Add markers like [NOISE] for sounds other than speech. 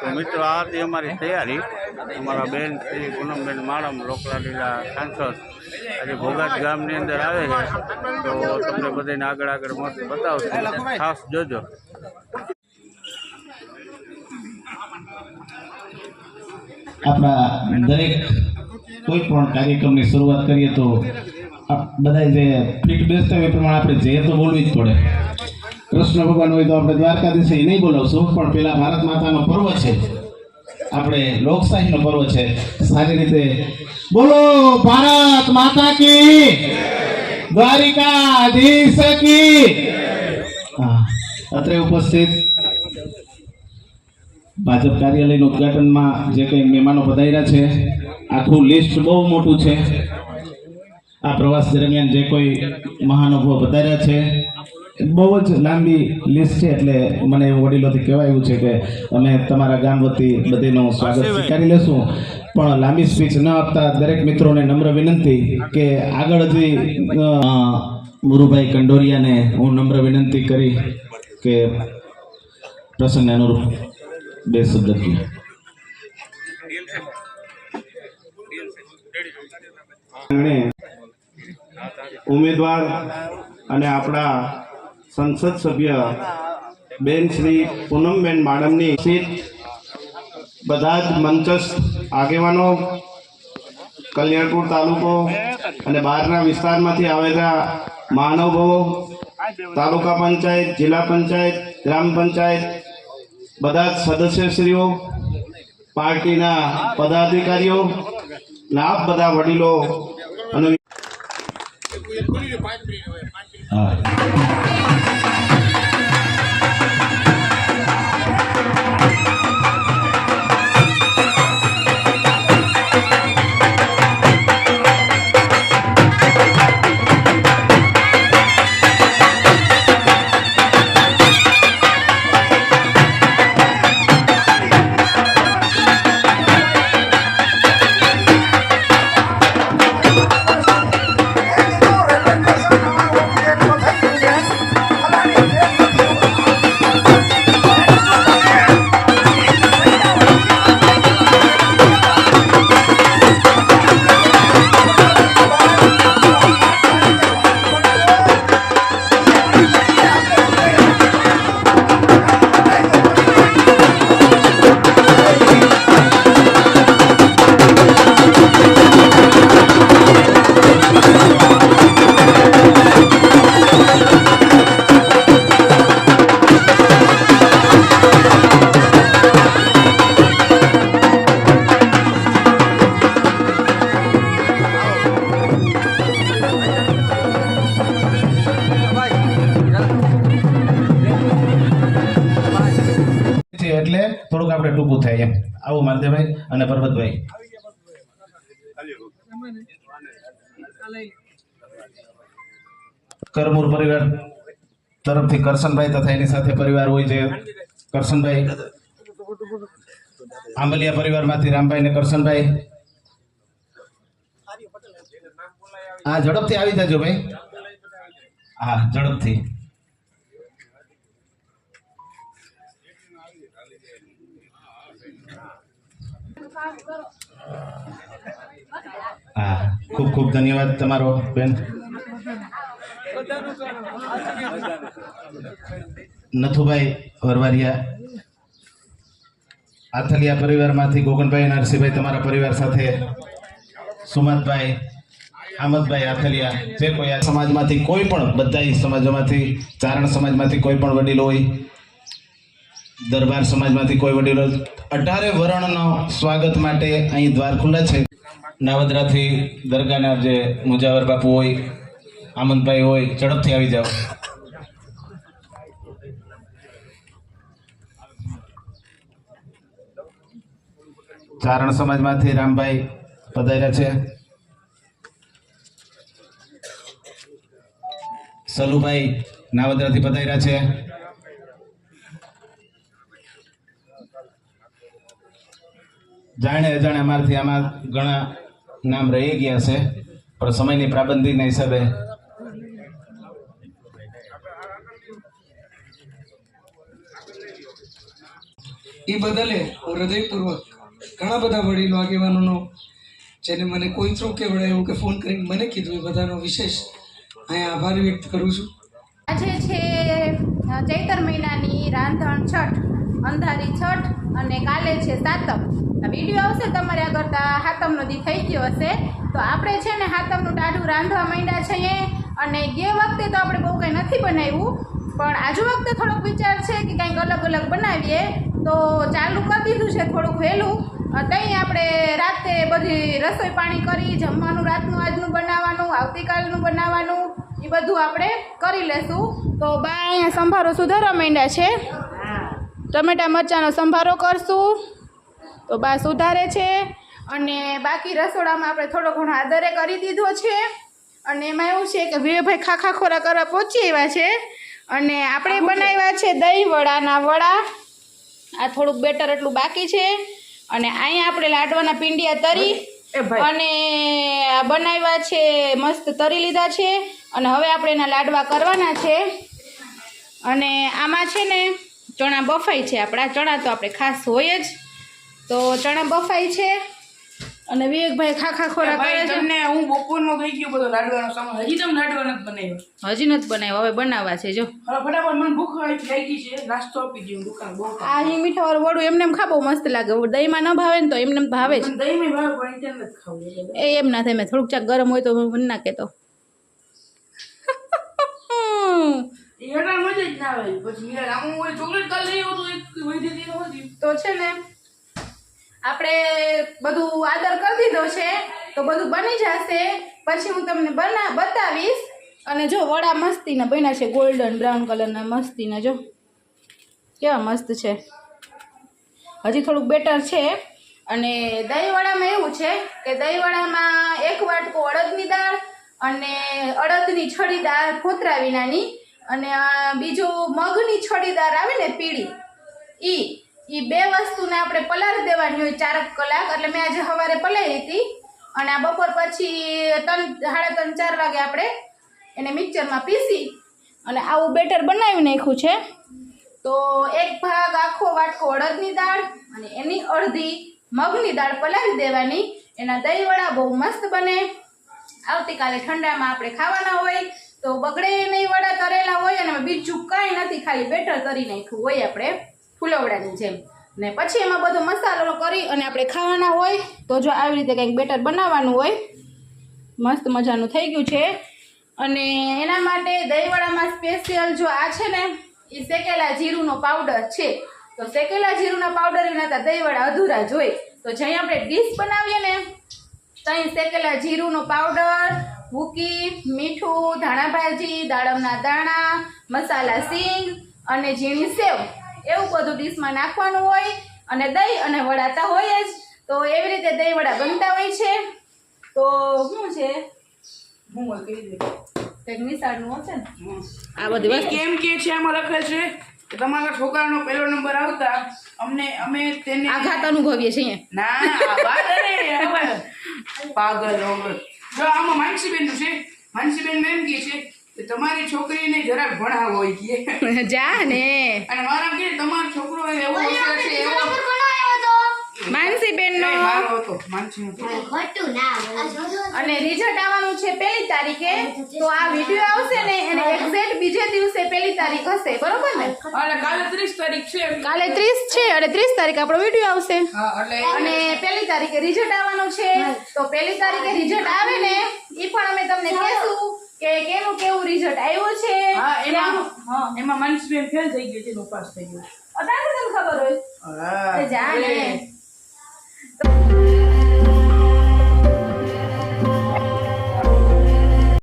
તો મિત્રો આ હતી અમારી તૈયારી અમારા બેન શ્રી પૂનમબેન માળમ લોકલા લીલા સાંસદ, આજે ભોગાત ગામની અંદર આવે છે. તો તમને બધાને આગળ આગળ મસ્ત બતાવશું. ખાસ જોજો. આપણા દરેક કોઈ પણ કાર્યક્રમની શરૂઆત કરીએ તો બધા જે ફીટ બેસતા હોય એ પ્રમાણે આપણે જે તો બોલવી જ પડે. કૃષ્ણ ભગવાન હોય તો આપણે દ્વારકાધીશ એ નહીં બોલાવશું, પણ પેલા ભારત માતાનો પર્વ છે. આપણે લોકશાહીનો પર્વ છે. સારી રીતે બોલો, ભારત માતા કી દ્વારિકાધીશ કી. હા, અત્રે ઉપસ્થિત ભાજપ કાર્યાલયના ઉદઘાટનમાં જે કંઈ મહેમાનો પધાર્યા છે, આખું લિસ્ટ બહુ મોટું છે. આ પ્રવાસ દરમિયાન જે કોઈ મહાનુભાવ પધાર્યા છે બહુ જ લાંબી લિસ્ટ છે એટલે મને વડીલોથી કહેવાયું છે કે અમે તમારા ગામ વતી બધીનું સ્વાગત સ્વીકારી લેશું. પણ લાંબી સ્પીચ ન આપતા દરેક મિત્રોને નમ્ર વિનંતી કે આગળ હજી મુરુભાઈ કંડોરિયાને હું નમ્ર વિનંતી કરી કે પ્રસંગને અનુરૂપ બે શબ્દ ઉમેદવાર અને આપણા સંસદ સભ્ય બેન શ્રી પૂનમબેન માડમની સીટ, બધા જ મંચસ્થ આગેવાનો, કલ્યાણપુર તાલુકો અને બહારના વિસ્તારમાંથી આવેલા મહાનુભાવો, તાલુકા પંચાયત, જિલ્લા પંચાયત, ગ્રામ પંચાયત, બધા જ સદસ્યશ્રીઓ, પાર્ટીના પદાધિકારીઓ અને આપ બધા વડીલો અને છે એટલે થોડુંક આપણે ટૂંકું થાય એમ. આવું માનદેભાઈ અને પરબતભાઈ. કરમૂર પરિવાર તરફથી કરશનભાઈ તથા એની સાથે પરિવાર હોય છે. કરશનભાઈ, આંબલિયા પરિવારમાંથી રામભાઈ ને કરશનભાઈ. હા ઝડપથી આવી જજો ભાઈ. હા, ઝડપથી. હા, ખૂબ ખૂબ ધન્યવાદ તમારો, બેન. નથુભાઈ વરવારિયા, આથલિયા પરિવારમાંથી ગોગનભાઈ નરસિંહભાઈ તમારા પરિવાર સાથે સુમતભાઈ આમદભાઈ આથલિયા, જે કોઈ આ સમાજમાંથી કોઈ પણ, બધા સમાજમાંથી, ચારણ સમાજમાંથી કોઈ પણ વડીલો હોય, દરબાર સમાજમાંથી કોઈ વડીલો અઢારે વર્ણનો સ્વાગત માટે અહીં દ્વાર ખુલ્લા છે. નાવદરાથી દરગાહના જે મુજાવર બાપુ હોય આમંદભાઈ હોય, ઝડપથી આવી જાઓ. ચારણ સમાજમાંથી રામભાઈ પધાર્યા છે. સલુભાઈ નાવદરાથી પધાર્યા છે. જાણે અજાણે અમારથી આમાં ઘણા નામ રહી ગયા છે પણ સમયની પાબંદીના હિસાબે એ બદલે હું હૃદયપૂર્વક ઘણા બધા વડીલો આગેવાનોનો જેને મને કોઈ થ્રુ કે એવું કે ફોન કરીને મને કીધું એ બધાનો વિશેષ અહીંયા આભાર વ્યક્ત કરું છું. આજે છે ચૈતર મહિનાની રાંધણ છઠ. અંધારી છઠ અને કાલે છે સાતમ. વીડિયો આવશે તમારે આગળ હાતમનો દી થઈ ગયો હશે. તો આપણે છે ને હાતમનું ટાઢું રાંધવા માંડ્યા છીએ અને ગે વખતે તો આપણે બહુ કંઈ નથી બનાવ્યું, પણ આજુ વખતે થોડોક વિચાર છે કે કંઈક અલગ અલગ બનાવીએ, તો ચાલુ કરી દીધું છે થોડુંક વહેલું. ત્યાં આપણે રાતે બધી રસોઈ પાણી કરી, જમવાનું રાતનું, આજનું બનાવવાનું, આવતીકાલનું બનાવવાનું, એ બધું આપણે કરી લેશું. તો બા અહીંયા સંભારો સુધારવા માંડ્યા છે. ટમેટા મરચાંનો સંભારો કરશું. તો બા સુધારે છે. અને બાકી રસોડામાં આપણે થોડો ઘણો આદરે કરી દીધો છે. અને એમાં એવું છે કે વિવેકભાઈ ખાખા ખોરા કરવા પહોંચી આવ્યા છે. અને આપણે બનાવ્યા છે દહીં વડાના વડા. આ થોડુંક બેટર એટલું બાકી છે. અને અહીંયા આપણે લાડવાના પિંડિયા તરી અને બનાવ્યા છે મસ્ત તરી લીધા છે. અને હવે આપણે એના લાડવા કરવાના છે. અને આમાં છે ને ચણા બફાઈ છે. આપણા ચણા તો આપણે ખાસ હોય જ. તો ચણા બફાઈ છે અને વિવેકભાઈ ખાખા ખોરા કરે છે. તમને હું બપોરનો થઈ ગયો બધો લાડવાનો સમય હજી તમે લાડવા નથી બનાવ્યો? હજી નથી બનાવ્યો. હવે બનાવવા છે જો. ફટાફટ મને ભૂખ લાગી છે. નાસ્તો આપી દઉં દુકાન બહુ આ અહીં મીઠાવાળું વડું એમને એમ ખાબો મસ્ત લાગે. દહીંમાં ન ભાવે ને તો એમને એમ ભાવે જ. દહીંમાં ભાવે પણ ત્યાં નથી ખાવું. એ એમ ના થાય. મેં થોડુંક ચાક ગરમ હોય તો મને ના કહેતો [LAUGHS] મજા જ ના આવે. પછી હું ચોકલેટ કાલ તો છે ને, આપણે બધું આદર કરી દીધો છે, તો બધું બની જશે. પછી હું તમને બના, બતાવીશ. અને જો, વડા મસ્તીના બન્યા છે ગોલ્ડન બ્રાઉન કલરના મસ્તીના, જો. કેવા મસ્ત છે. હજી થોડુંક બેટર છે. અને દહીંવડામાં એવું છે કે દહીંવડામાં એક વાટકો અડદની દાળ અને અડદની છડી દાળ ફોતરા વિનાની અને આ બીજું મગની છડીદાર આવે ને પીળી, ઈ ઈ બે વસ્તુને આપણે પલાળી દેવાની હોય ચારક કલાક, એટલે મેં આજે સવારે પલાળી હતી. અને આ બપોર પછી ત્રણ, સાડા ત્રણ, ચાર વાગે આપણે એને મિક્સરમાં પીસી અને આવું બેટર બનાવી નાખ્યું છે. તો એક ભાગ આખો વાટકો અડદની દાળ અને એની અડધી મગની દાળ પલાળી દેવાની. એના દહીંવડા બહુ મસ્ત બને. આવતીકાલે ઠંડામાં આપણે ખાવાના હોય. તો બગડે નહીં વડા તરેલા હોય અને બીજું કાંઈ નથી, ખાલી બેટર તરી નાખ્યું હોય આપણે ફૂલવડાની જેમ. ને પછી એમાં બધો મસાલો કરી અને આપણે ખાવાના હોય, તો જો આવી રીતે કંઈક બેટર બનાવવાનું હોય, મસ્ત મજાનું થઈ ગયું છે. અને એના માટે દહીંવડામાં સ્પેશિયલ જો આ છે ને, એ શેકેલા જીરુંનો પાવડર છે. તો શેકેલા જીરુંના પાવડર વિના દહીંવડા અધૂરા જ હોય. તો જ્યાં આપણે ડીશ બનાવીએ ને, ત્યાં શેકેલા જીરુંનો પાવડર ભૂકી મીઠું ધાણા ભાજી દાડમના દાણા મસાલા સિંગ અને ઝીણી સેવ. એવું બધું ડીશમાં નાખવાનું હોય અને દહીં અને વડા તો હોય જ. તો એવી રીતે દહીં વડા બનતા હોય છે. તો શું છે? હું આ બધી કેમ કે છે આમાં લખે છે કે તમારા છોકરાનો પહેલો નંબર આવતા અમને અમે તેને આઘાત અનુભવીએ છીએ ના આ વાત પાગલ જો આમાં માનસીબેનનું છે? માનસીબેન એમ કહે છે કે તમારી છોકરીને જરાક ભણાવો હોય કે [LAUGHS] જા ને અને મારા કે તમારો છોકરો એવો હોશિયાર છે એવો માનસીબેન નહીં, નો મારો હતો અને રિઝલ્ટ આવવાનું છે પહેલી તારીખે તો આ વીડિયો આવશે ને એને એક્ઝેક્ટ બીજે દિવસે પહેલી તારીખ હશે બરોબર ને? અને કાલે ત્રીસ તારીખ છે. કાલે ત્રીસ છે અને 30 તારીખ આપણો વીડિયો આવશે. હા એટલે અને પહેલી તારીખે રિઝલ્ટ આવવાનું છે તો પહેલી તારીખે રિઝલ્ટ આવે ને એ પણ અમે તમને કહેશું કે કેનું કેવું રિઝલ્ટ આવ્યું છે. હા એમાં હા એમાં માનસીબેન ફેલ થઈ ગઈ છે પાસ થઈ ગયો અત્યારે તમને ખબર હોય? હા. Thank you.